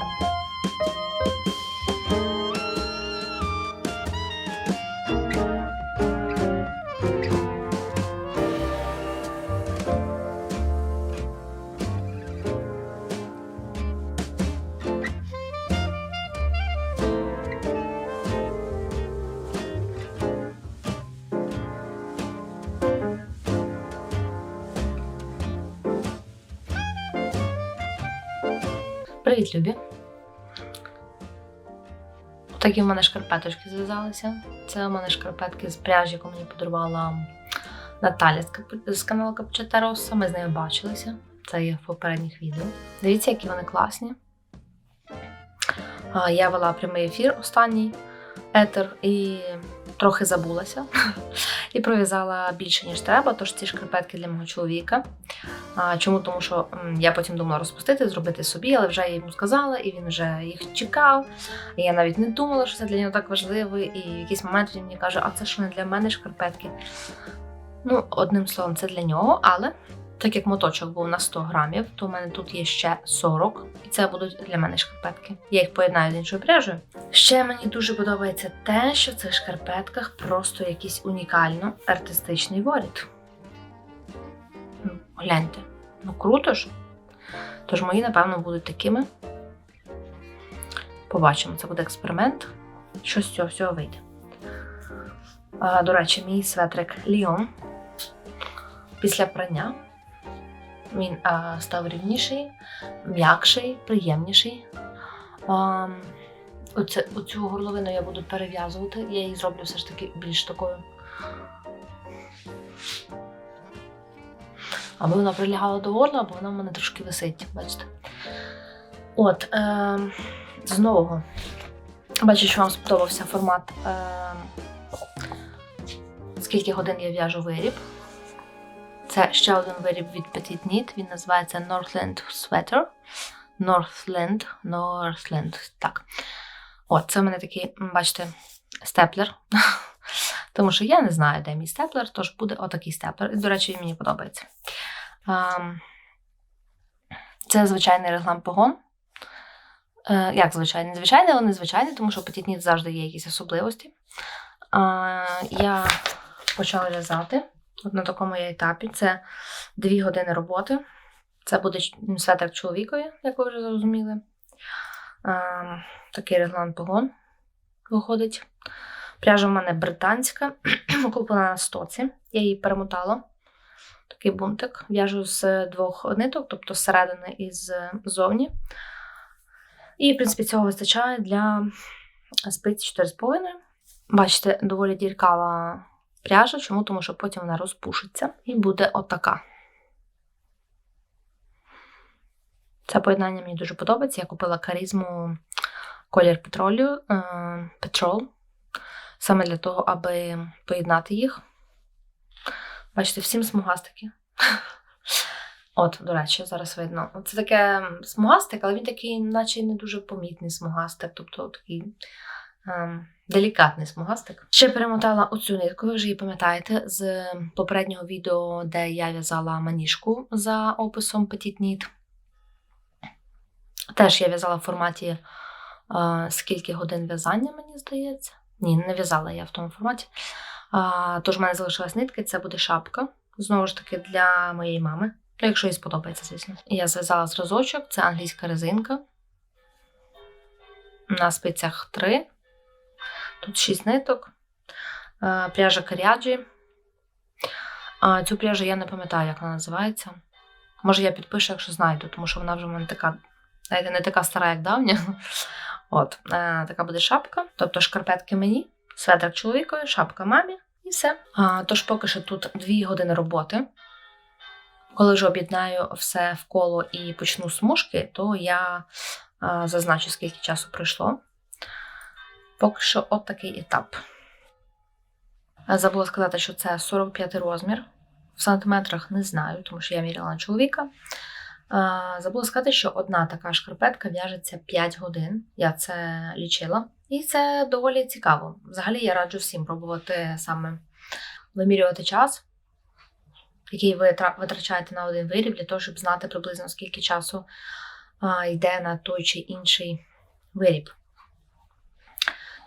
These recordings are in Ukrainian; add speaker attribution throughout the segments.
Speaker 1: Thank you. Привіт, Любі. Такі в мене шкарпеточки зв'язалися. Це у мене шкарпетки з пряжі, яку мені подарувала Наталя з, каналу Капчета Росса. Ми з нею бачилися. Це є в попередніх відео. Дивіться, які вони класні. Я вела прямий ефір останній етер і трохи забулася. І пров'язала більше, ніж треба, тож ці шкарпетки для мого чоловіка. Чому? Тому що я потім думала розпустити, зробити собі, але вже я йому сказала, і він вже їх чекав. І я навіть не думала, що це для нього так важливо. І в якийсь момент він мені каже, а це що не для мене шкарпетки. Ну, одним словом, це для нього, але так як моточок був на 100 грамів, то в мене тут є ще 40, і це будуть для мене шкарпетки. Я їх поєднаю з іншою пряжею. Ще мені дуже подобається те, що в цих шкарпетках просто якийсь унікально артистичний воріт. Гляньте, ну круто ж. Тож мої, напевно, будуть такими. Побачимо, це буде експеримент. Що з цього всього вийде. А, до речі, мій светрик Ліон після прання він а, став рівніший, м'якший, приємніший. А, оце, оцю горловину я буду перев'язувати. Я її зроблю все ж таки більш такою. Аби вона прилягала до горла, бо вона в мене трошки висить, бачите. От, е, з. Бачу, що вам сподобався формат. Е, скільки годин я в'яжу виріб. Це ще один виріб від Petit Knit. Він називається Northland Sweater. Northland, Northland, так. От, це в мене такий, бачите, степлер. Тому що я не знаю, де мій степлер, тож буде отакий степлер. І, до речі, мені подобається. Це звичайний реглан погон. Е, Як звичайний? Звичайний, але не звичайний, тому що Petit Knit завжди є якісь особливості. Я почала в'язати. От на такому я етапі. Це дві години роботи. Це буде ч- светр чоловікові, як ви вже зрозуміли. Такий реглан погон виходить. Пряжа в мене британська, куплена на стоці. Я її перемотала. Такий бунтик. В'яжу з двох ниток, тобто зсередини і ззовні. І, в принципі, цього вистачає для спиць 4,5. Бачите, доволі діркава пряжа. Чому? Тому що потім вона розпушиться і буде отака. Це поєднання мені дуже подобається. Я купила карізму колір петролю, е, петрол, саме для того, аби поєднати їх. Бачите, всім смугастики. От, до речі, зараз видно. Це таке смугастик, але він такий, наче не дуже помітний смугастик, тобто такий ем, делікатний смугастик. Ще перемотала оцю нитку, ви вже її пам'ятаєте, з попереднього відео, де я в'язала маніжку за описом Petit Knit. Теж я в'язала в форматі е, скільки годин в'язання, мені здається. Ні, не в'язала я в тому форматі. А, тож в мене залишилась нитка, це буде шапка. Знову ж таки, для моєї мами. Ну, якщо їй сподобається, звісно. Я зв'язала зразочок, це англійська резинка. На спицях 3. Тут 6 ниток. Е, Пряжа каряджі. Цю пряжу я не пам'ятаю, як вона називається. Може, я підпишу, якщо знайду, тому що вона вже в мене така, знаєте, не така стара, як давня. От, е, така буде шапка. Тобто шкарпетки мені, светр чоловікові, шапка мамі і все. Тож поки що тут 2 години роботи. Коли вже об'єднаю все в коло і почну смужки, то я а, зазначу, скільки часу пройшло. Поки що от такий етап. Забула сказати, що це 45 розмір. В сантиметрах не знаю, тому що я міряла на чоловіка. Забула сказати, що одна така шкарпетка в'яжеться 5 годин. Я це лічила. І це доволі цікаво. Взагалі я раджу всім пробувати саме вимірювати час, який ви витрачаєте на один виріб, для того, щоб знати приблизно скільки часу йде на той чи інший виріб.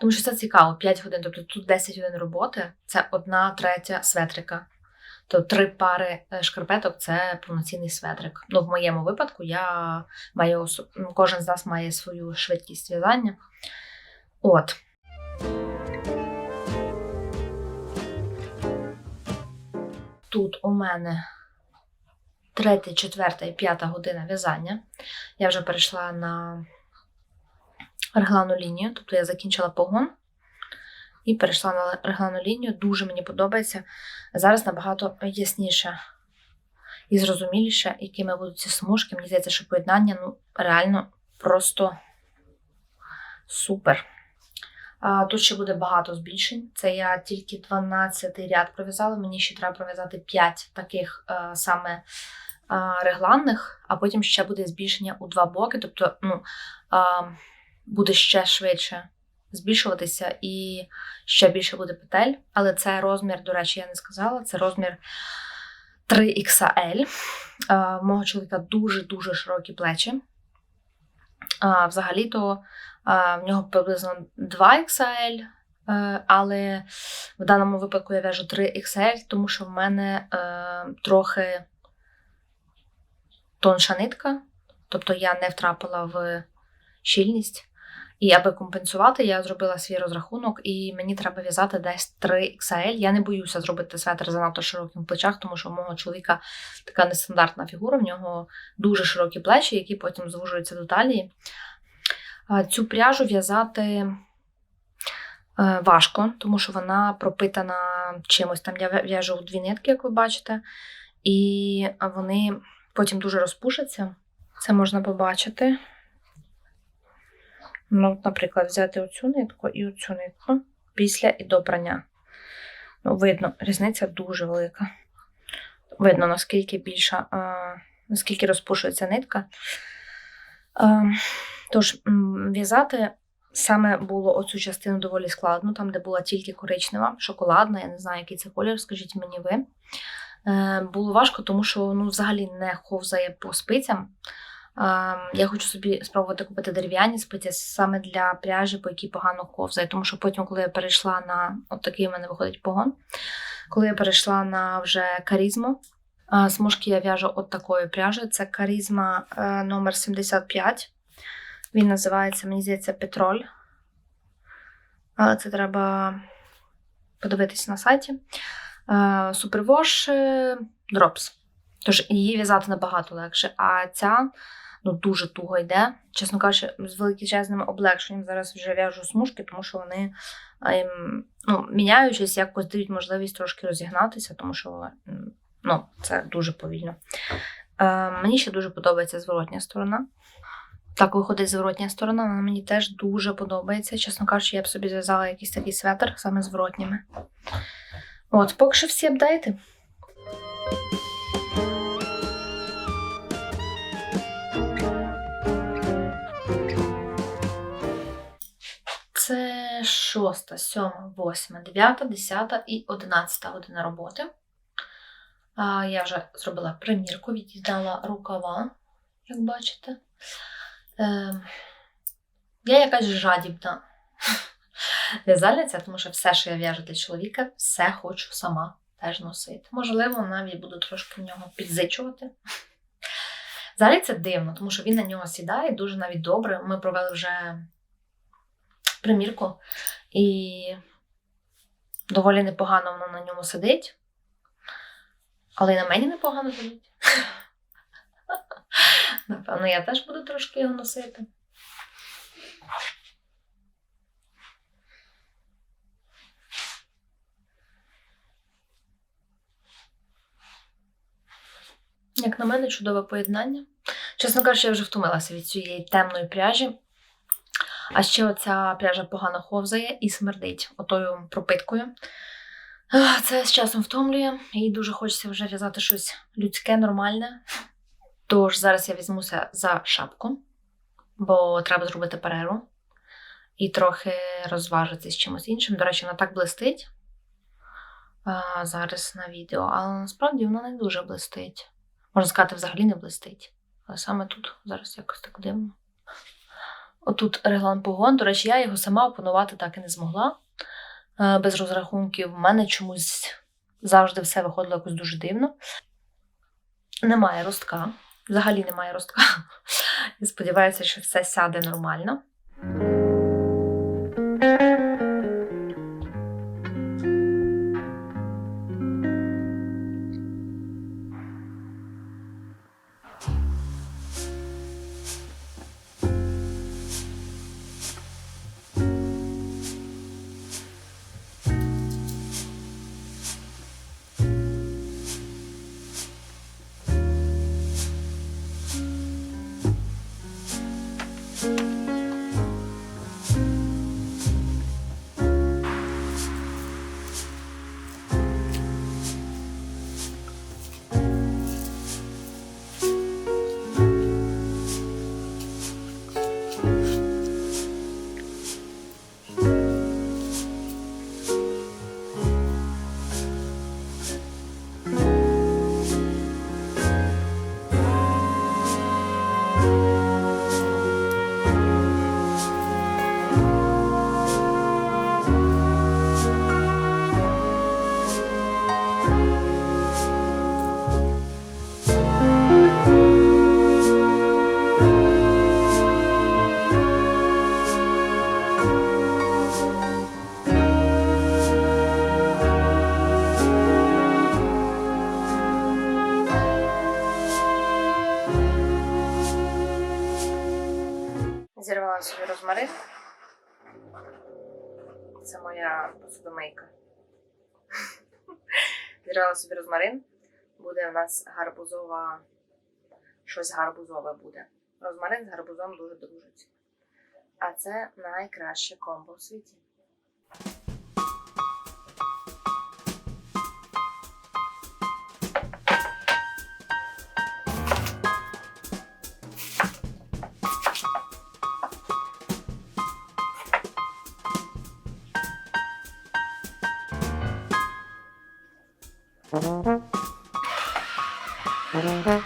Speaker 1: Тому що це цікаво, 5 годин, тобто тут 10 годин роботи це одна третя светрика. То три пари е, шкарпеток це повноцінний светрик. Ну, в моєму випадку я маю ну, кожен з нас має свою швидкість в'язання. От. Тут у мене третя, четверта і п'ята година в'язання. Я вже перейшла на реглану лінію, тобто я закінчила погон і перейшла на реглану лінію. Дуже мені подобається. Зараз набагато ясніше і зрозуміліше, якими будуть ці смужки. Мені здається, що поєднання ну, реально просто супер. Тут ще буде багато збільшень. Це я тільки 12 ряд пров'язала. Мені ще треба пров'язати 5 таких е, саме е, регланних, а потім ще буде збільшення у два боки. Тобто, ну, е, буде ще швидше збільшуватися і ще більше буде петель. Але це розмір, до речі, я не сказала, це розмір 3XL. Е, в мого чоловіка дуже-дуже широкі плечі. Взагалі-то в нього приблизно 2 XL, е, але в даному випадку я в'яжу 3 XL, тому що в мене е, трохи тонша нитка, тобто я не втрапила в щільність. І аби компенсувати, я зробила свій розрахунок, і мені треба в'язати десь 3 XL. Я не боюся зробити светр занадто широким в плечах, тому що у мого чоловіка така нестандартна фігура, в нього дуже широкі плечі, які потім звужуються до талії. Цю пряжу в'язати е, важко, тому що вона пропитана чимось. Там я в'яжу дві нитки, як ви бачите, і вони потім дуже розпушаться. Це можна побачити. Ну, наприклад, взяти оцю нитку і оцю нитку після і до прання. Ну, видно, різниця дуже велика. Видно, наскільки більша, е, наскільки розпушується нитка. Е, тож, в'язати саме було оцю частину доволі складно, там, де була тільки коричнева, шоколадна, я не знаю, який це колір, скажіть мені ви. Е, було важко, тому що ну, взагалі не ковзає по спицям. Я хочу собі спробувати купити дерев'яні спиці саме для пряжі, по якій погано ковзає. Тому що потім, коли я перейшла на от такий в мене виходить погон, коли я перейшла на вже карізму, смужки я в'яжу от такої пряжі. Це карізма е, номер 75. Він називається, мені здається, Петроль. Але це треба подивитись на сайті. Е, Супервош Drops. Тож її в'язати набагато легше. А ця ну, дуже туго йде. Чесно кажучи, з величезним облегшенням зараз вже в'яжу смужки, тому що вони, ем, ну, міняючись, якось дають можливість трошки розігнатися, тому що ну, це дуже повільно. Е, мені ще дуже подобається зворотня сторона. Так виходить зворотня сторона, вона мені теж дуже подобається. Чесно кажучи, я б собі зв'язала якийсь такий светр саме зворотніми. От, поки що всі апдейти. Це шоста, сьома, восьма, дев'ята, десята і одинадцята година роботи. Я вже зробила примірку, від'їдала рукава, як бачите. Е, Я якась жадібна в'язальниця, тому що все, що я в'яжу для чоловіка, все хочу сама теж носити. Можливо, навіть буду трошки в нього підзичувати. Взагалі це дивно, тому що він на нього сідає дуже навіть добре. Ми провели вже примірку, і доволі непогано воно на ньому сидить. Але й на мені непогано сидить. Напевно, я теж буду трошки його носити. Як на мене, чудове поєднання. Чесно кажучи, я вже втомилася від цієї темної пряжі. А ще оця пряжа погано ховзає і смердить отою пропиткою. Це з часом втомлює, і дуже хочеться вже в'язати щось людське, нормальне. Тож зараз я візьмуся за шапку, бо треба зробити перерву і трохи розважитися з чимось іншим. До речі, вона так блистить а, зараз на відео, але насправді вона не дуже блистить. Можна сказати, взагалі не блистить. Але саме тут зараз якось так дивно. Отут реглан погон. До речі, я його сама опанувати так і не змогла. Е, Без розрахунків. У мене чомусь завжди все виходило якось дуже дивно. Немає ростка. Взагалі немає ростка. Сподіваюся, що все сяде нормально. Розмарин. Це моя посудомийка. Зірвала собі розмарин. Буде у нас гарбузова. Щось гарбузове буде. Розмарин з гарбузом дуже дружить. А це найкраще комбо в світі. Тож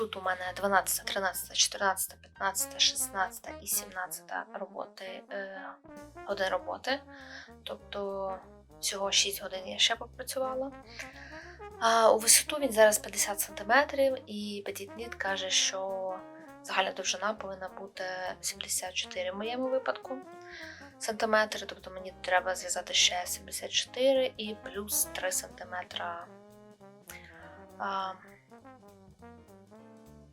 Speaker 1: тут у мене 12, 13, 14, 15, 16 і 17 роботи, е, годин роботи. Тобто всього 6 годин я ще попрацювала. А у висоту він зараз 50 см, і Knit каже, що загальна довжина повинна бути 74 в моєму випадку сантиметри, тобто мені треба зв'язати ще 74 і плюс 3 сантиметра.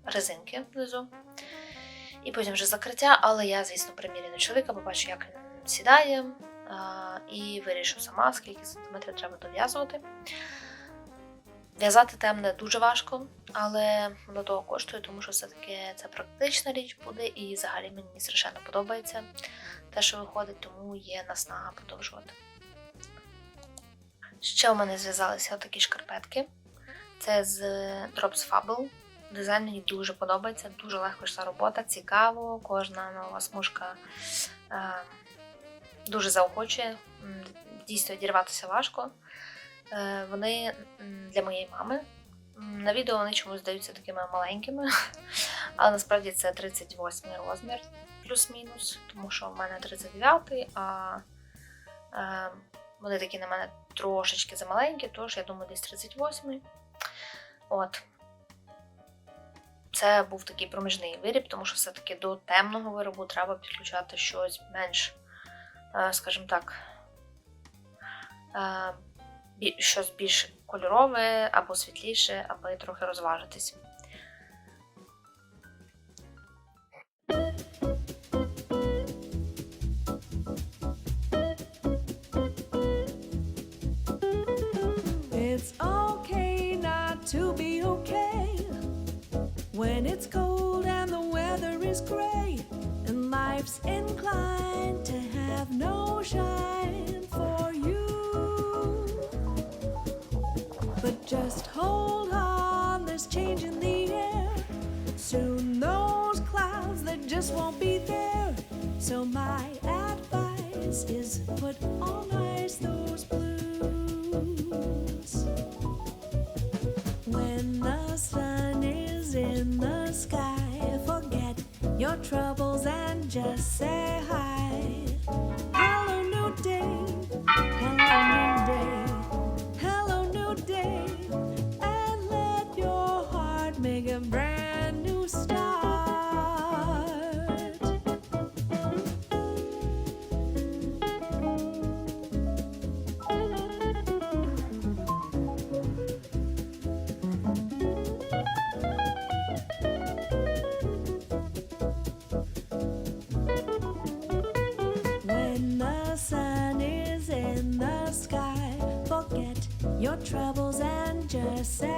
Speaker 1: Резинки внизу. І потім вже закриття, але я, звісно, примірю на чоловіка, побачу, як він сідає, і вирішу сама, скільки сантиметрів треба дов'язувати. В'язати темне дуже важко, але воно того коштує, тому що все-таки це практична річ буде, і взагалі мені страшенно подобається те, що виходить, тому є наснага продовжувати. Ще у мене зв'язалися такі шкарпетки. Це з Drops Fable. Дизайн мені дуже подобається, дуже легко йшла робота, цікаво, кожна нова смужка е, дуже заохочує. Дійсно, дірватися важко. Е, вони для моєї мами. На відео вони чомусь здаються такими маленькими, але насправді це 38 розмір, плюс-мінус, тому що в мене 39, а е, вони такі на мене трошечки замаленькі, тож я думаю, десь 38. От. Це був такий проміжний виріб, тому що все-таки до темного виробу треба підключати щось менш, е, скажімо так, е, щось більш кольорове або світліше, аби трохи розважитись.
Speaker 2: Is gray and life's inclined to have no shine for you. But just hold on, there's change in the air. Soon those clouds that just won't be there. So my advice is put on ice those blues. Troubles and just say hi. Your troubles and just say.